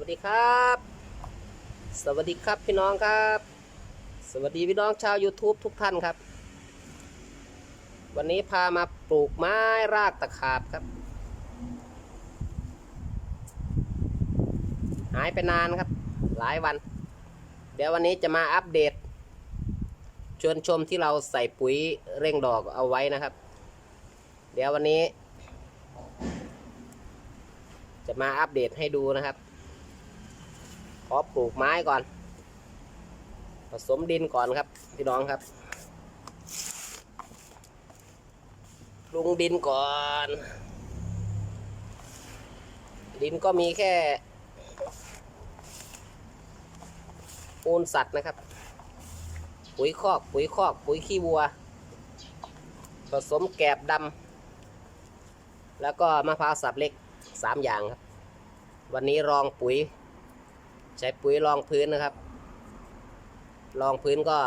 วัสดีครับ สวัสดีครับพี่น้องครับ สวัสดีพี่น้องชาว YouTube ทุกท่านครับ วันนี้พามาปลูกไม้รากตะขาบครับ หายไปนานครับ หลายวัน เดี๋ยววันนี้จะมาอัปเดต ชวนชมที่เราใส่ปุ๋ยเร่งดอกเอาไว้นะครับ เดี๋ยววันนี้จะมาอัปเดตให้ดูนะครับ ขอปลูกไม้ก่อน ผสมดินก่อนครับ พี่น้องครับปรุงดินก่อน ดินก็มีแค่ปูนสัตว์นะครับ ปุ๋ยคอก ปุ๋ยคอก ปุ๋ยขี้วัว ผสมแกบดำ แล้วก็มะพร้าวสับเล็กสามอย่างครับ วันนี้รองปุ๋ย ใช้ปุ๋ยรองพื้นนะครับ รองพื้นก็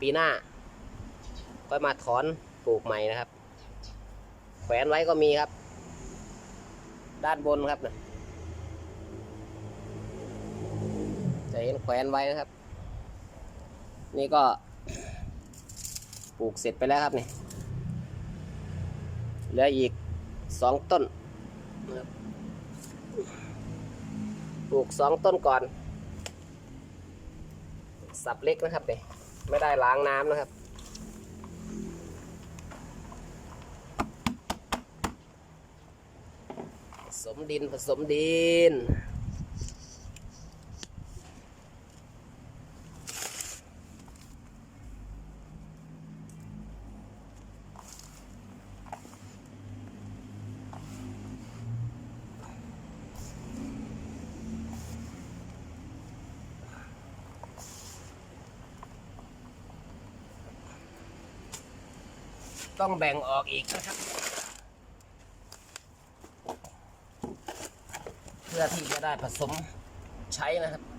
ปีหน้า ก็มาถอนปลูกใหม่นะครับ แขวนไว้ก็มีครับ ด้านบนครับนะจะเห็นแขวนไว้นะครับ นี่ก็ปลูกเสร็จไปแล้วครับนี่เหลืออีกสองต้นนะครับ ลูกสองต้นก่อน สับเล็กนะครับเนี่ยไม่ได้ล้างน้ำนะครับ ผสมดินผสมดิน ต้องแบ่งออกอีกนะครับ เพื่อที่จะได้ผสมใช้นะครับ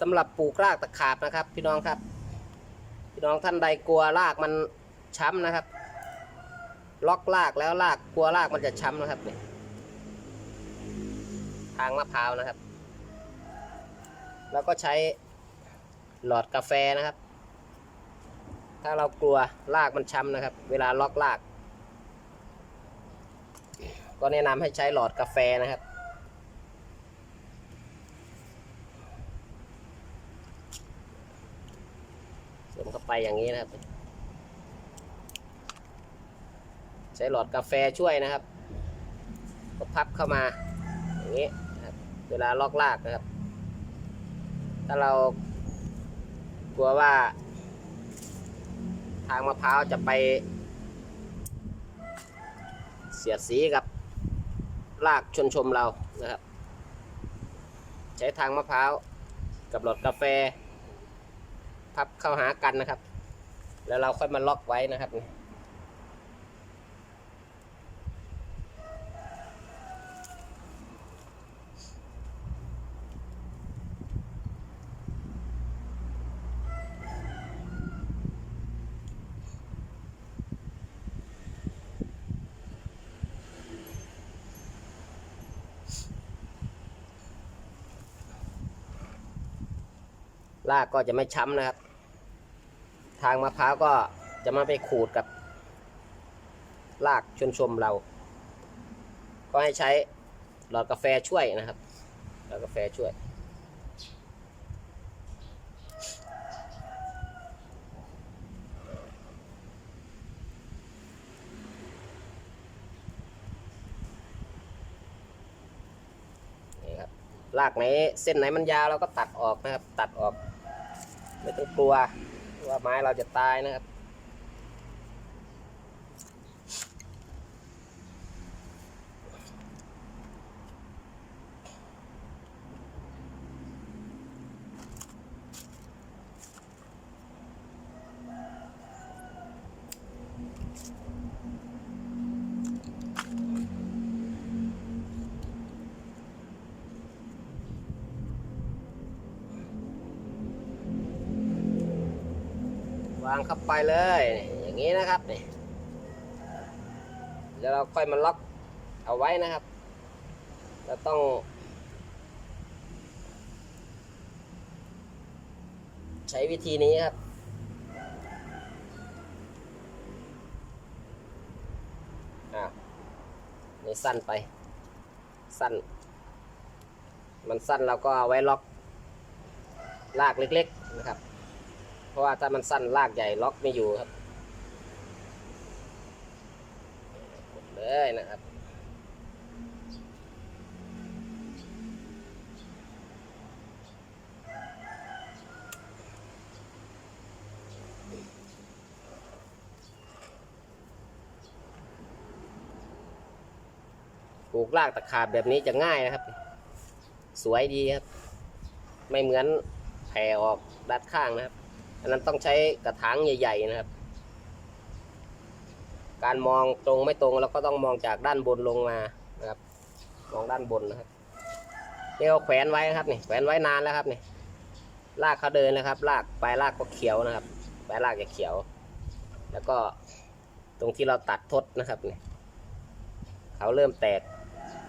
สำหรับปลูกรากตะขาบนะครับ พี่น้องครับ พี่น้องท่านใดกลัวรากมันช้ำนะครับ ล็อกรากแล้วรากกลัวรากมันจะช้ำนะครับเนี่ยทางมะพร้าวนะครับ แล้วก็ใช้หลอดกาแฟนะครับ ถ้าเรากลัวรากมันช้ำนะครับ เวลาล็อกราก ก็แนะนำให้ใช้หลอดกาแฟนะครับ เสริมเข้าไป อย่างนี้นะครับ ใช้หลอดกาแฟช่วยนะครับก็พับเข้ามาอย่างนี้นะครับเวลาลอกลากนะครับ ถ้าเรากลัวว่า ทางมะพร้าวจะไป เสียดสีกับรากชนชมเรานะครับ ใช้ทางมะพร้าวกับหลอดกาแฟ พับเข้าหากันนะครับ แล้วเราค่อยมาล็อกไว้นะครับนี่รากก็จะไม่ช้ำนะครับ ทางมะพร้าวก็จะมาไปขูดกับรากชุนชมเรา ก็ให้ใช้หลอดกาแฟช่วยนะครับ หลอดกาแฟช่วย นี่ครับ รากไหนเส้นไหนมันยาวเราก็ตัดออกนะครับ ตัดออก ไม่ต้องกลัว ว่าไม้เราจะตายนะครับ วางเข้าไปเลย อย่างนี้นะครับนี่แล้วเราค่อยมาล็อกเอาไว้นะครับเราต้อง ใช้วิธีนี้ครับอ่านี่สั้นไป สั้น มันสั้นเราก็เอาไว้ล็อกลากเล็ก ๆ นะครับ เพราะว่าถ้ามันสั้นลากใหญ่ล็อกไม่อยู่ครับกดเลยนะครับปลูกรากตะขาบแบบนี้จะง่ายนะครับ สวยดีครับ ไม่เหมือนแผ่ออกด้านข้างนะครับ อันนั้นต้องใช้กระถางใหญ่ๆนะครับ การมองตรงไม่ตรงเราก็ต้องมองจากด้านบนลงมานะครับ มองด้านบนนะครับนี่เราแขวนไว้นะครับนี่แขวนไว้นานแล้วครับนี่ลากเขาเดินนะครับลากปลายลากก็เขียวนะครับปลายลากจะเขียว แล้วก็ตรงที่เราตัดทดนะครับนี่เขาเริ่มแตก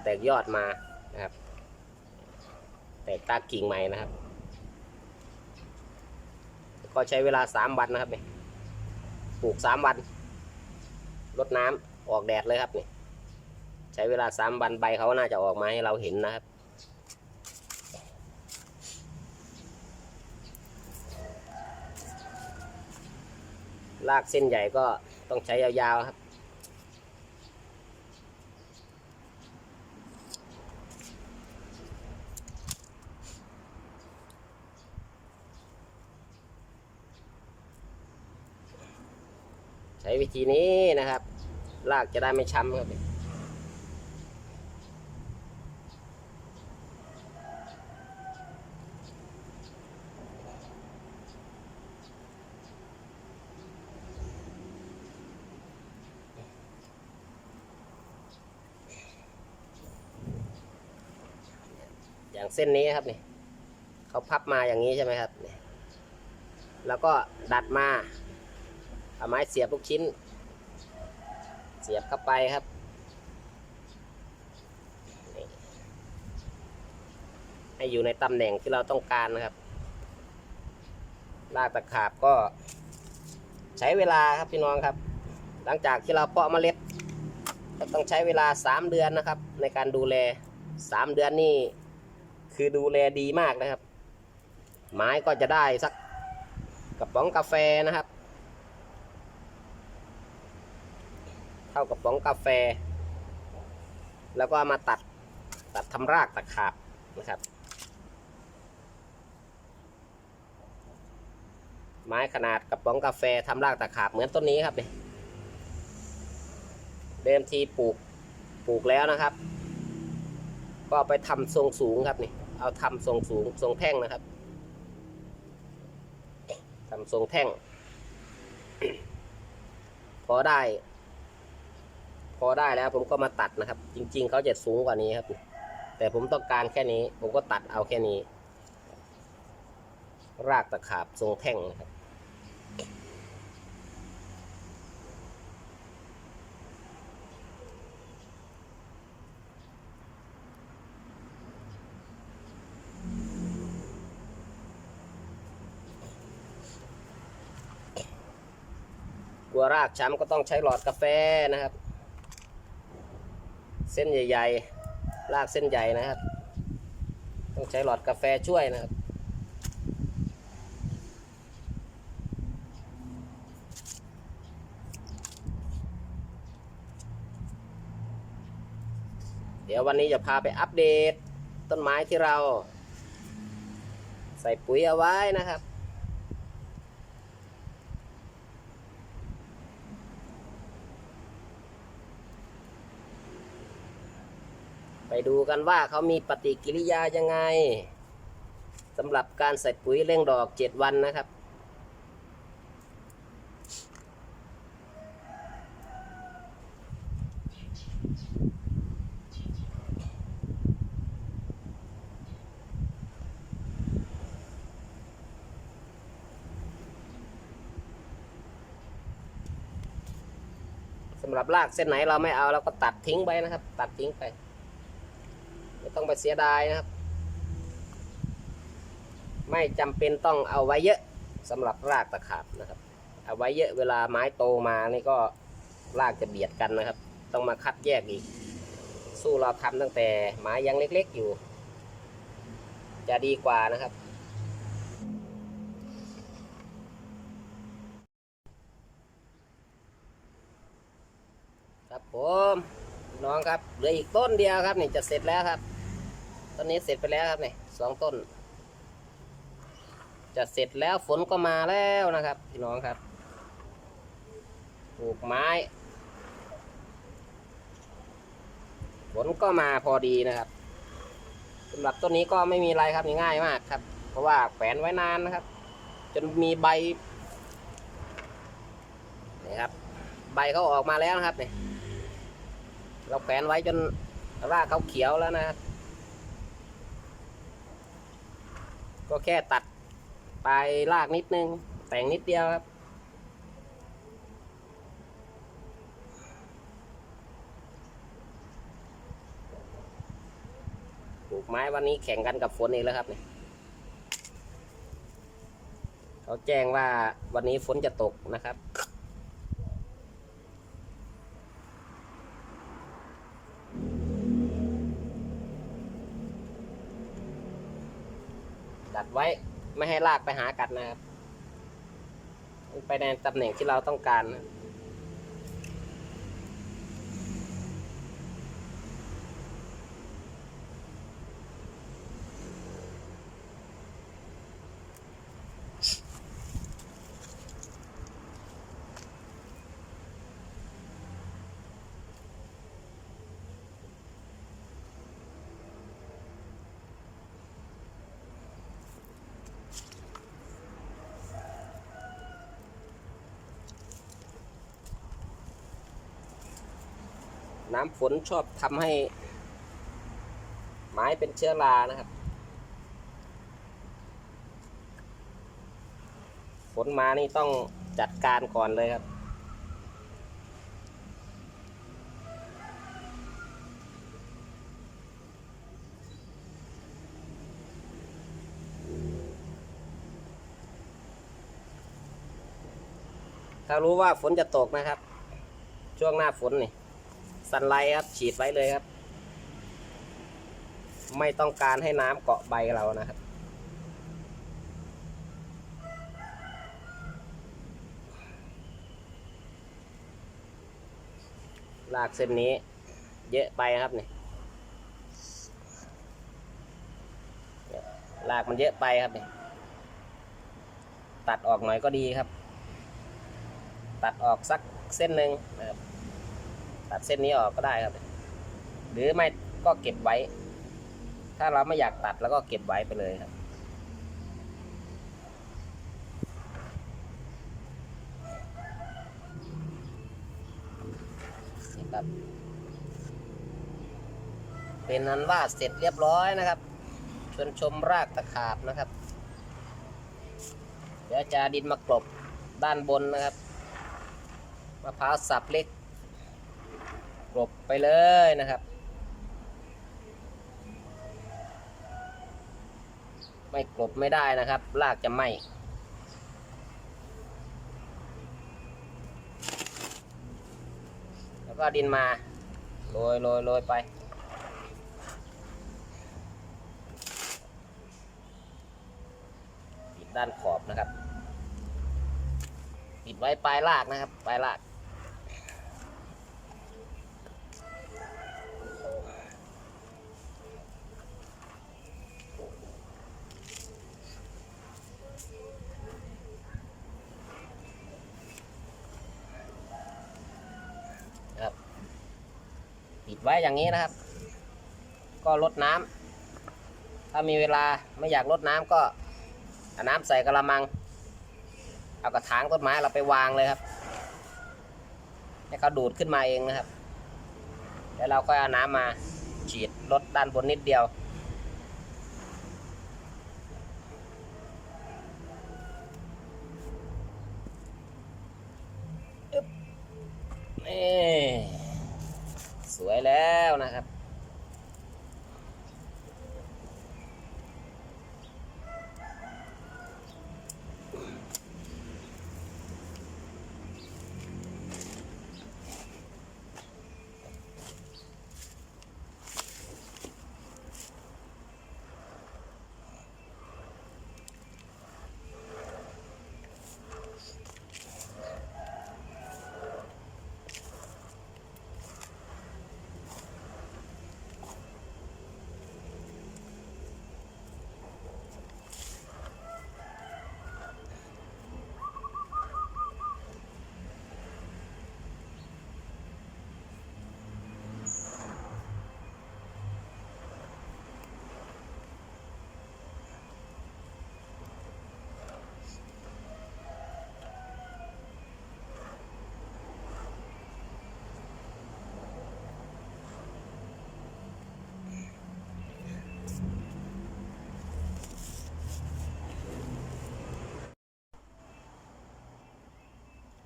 แตกยอดมานะครับ แตกตากิ่งใหม่นะครับ ก็ใช้เวลาสามวันนะครับนี่ปลูกสามวันรดน้ำออกแดดเลยครับนี่ใช้เวลาสามวันใบเขาน่าจะออกมาให้เราเห็นนะครับลากเส้นใหญ่ก็ต้องใช้ยาวๆครับ วิธีนี้นะครับลากจะได้ไม่ช้ำครับอย่างเส้นนี้ครับนี่เขาพับมาอย่างนี้ใช่ไหมครับ แล้วก็ดัดมา เอาไม้เสียบลูกชิ้น เสียบเข้าไปครับให้อยู่ในตำแหน่งที่เราต้องการนะครับ ลากตะขาบก็ใช้เวลาครับพี่น้องครับ หลังจากที่เราเพาะเมล็ดก็ต้องใช้เวลา 3 เดือนนะครับ ในการดูแล 3 เดือนนี่คือดูแลดีมากนะครับ ไม้ก็จะได้สักกระป๋องกาแฟนะครับ ท่ากับป๋องกาแฟ แล้วก็มาตัดตัดทำรากตะขาบนะครับ ไม้ขนาดกับป๋องกาแฟทำรากตะขาบเหมือนต้นนี้ครับเนี่ยเดิมทีปลูกปลูกแล้วนะครับ ก็ไปทำทรงสูงครับนี่เอาทำทรงสูงทรงแท่งนะครับทำทรงแท่ง พอได้ พอได้แล้วผมก็มาตัดนะครับ จริง ๆเขาจะสูงกว่านี้ครับ แต่ผมต้องการแค่นี้ ผมก็ตัดเอาแค่นี้ รากตะขาบทรงแท่งนะครับกลัวรากช้ำก็ต้องใช้หลอดกาแฟนะครับ เส้นใหญ่ๆรากเส้นใหญ่นะครับ ต้องใช้หลอดกาแฟช่วยนะครับ เดี๋ยววันนี้จะพาไปอัปเดตต้นไม้ที่เรา ใส่ปุ๋ยเอาไว้นะครับ ดูกันว่าเขามีปฏิกิริยายังไงสำหรับการใส่ปุ๋ยเร่งดอก7วันนะครับสำหรับรากเส้นไหนเราไม่เอาเราก็ตัดทิ้งไปนะครับ ตัดทิ้งไป ไม่ต้องไปเสียดายนะครับ ไม่จำเป็นต้องเอาไว้เยอะสำหรับรากตะขาบนะครับ เอาไว้เยอะเวลาไม้โตมานี่ก็รากจะเบียดกันนะครับ ต้องมาคัดแยกอีก สู้เราทำตั้งแต่ไม้ยังเล็กๆอยู่ จะดีกว่านะครับครับผมน้องครับเหลืออีกต้นเดียวครับนี่จะเสร็จแล้วครับ ต้นนี้เสร็จไปแล้วครับนี่สองต้น จะเสร็จแล้วฝนก็มาแล้วนะครับพี่น้องครับปลูกไม้ฝนก็มาพอดีนะครับสำหรับต้นนี้ก็ไม่มีอะไรครับง่ายมากครับ เพราะว่าแขวนไว้นานนะครับ จนมีใบนี่ครับ ใบเขาออกมาแล้วนะครับเนี่ยเราแขวนไว้จนรากเขาเขียวแล้วนะครับ ก็แค่ตัดปลายรากนิดนึง แต่งนิดเดียวครับ ปลูกไม้วันนี้แข่งกันกับฝนอีกแล้วครับเนี่ยเขาแจ้งว่าวันนี้ฝนจะตกนะครับ ไว้ไม่ให้ลากไปหากัดนะครับ ไปในตำแหน่งที่เราต้องการนะ น้ำฝนชอบทำให้ ไม้เป็นเชื้อรานะครับ ฝนมานี่ต้องจัดการก่อนเลยครับถ้ารู้ว่าฝนจะตกนะครับ ช่วงหน้าฝนนี่ สันไลท์ครับฉีดไว้เลยครับ ไม่ต้องการให้น้ำเกาะใบเรานะครับ ลากเส้นนี้ เยอะไปครับนี่ลากมันเยอะไปครับนี่ตัดออกหน่อยก็ดีครับ ตัดออกสักเส้นหนึ่งนะครับ ตัดเส้นนี้ออกก็ได้ครับ หรือไม่ก็เก็บไว้ ถ้าเราไม่อยากตัดแล้วก็เก็บไว้ไปเลยครับ เป็นนั้นว่าเสร็จเรียบร้อยนะครับ ชวนชมรากตะขาบนะครับ เดี๋ยวจะดินมากลบด้านบนนะครับมะพร้าวสับเล็ก กลบไปเลยนะครับ ไม่กลบไม่ได้นะครับรากจะไหมแล้วก็ดินมาโรยโรยโรยไปปิดด้านขอบนะครับปิดไว้ปลายรากนะครับ ปลายราก ว้อย่างนี้นะครับ ก็ลดน้ำถ้ามีเวลาไม่อยากลดน้ำก็เอาน้ำใส่กระมัง เอากระถางต้นไม้เราไปวางเลยครับ ให้เขาดูดขึ้นมาเองนะครับ แล้วเราก็เอาน้ำมาฉีดลดด้านบนนิดเดียว นี่ส วยแล้วนะครับ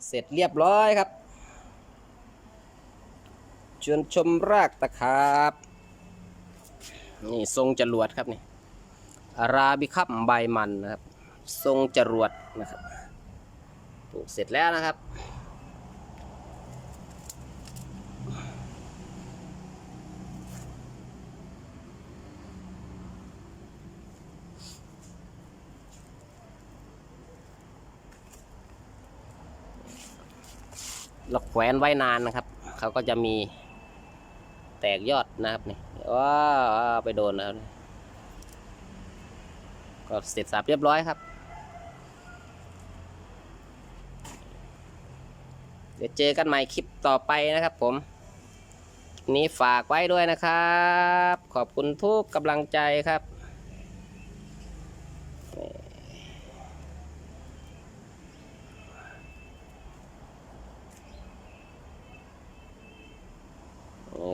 เสร็จเรียบร้อยครับชวนชมรากตะขาบ นี่ทรงจรวดครับนี่อาราบิคับใบมันนะครับ ทรงจรวดนะครับปลูกเสร็จแล้วนะครับ แขวนไว้นานนะครับ เขาก็จะมีแตกยอดนะครับนี่ว้าวไปโดนแล้วก็เสร็จสับเรียบร้อยครับ เดี๋ยวเจอกันใหม่คลิปต่อไปนะครับผม นี้ฝากไว้ด้วยนะครับ ขอบคุณทุกกำลังใจครับ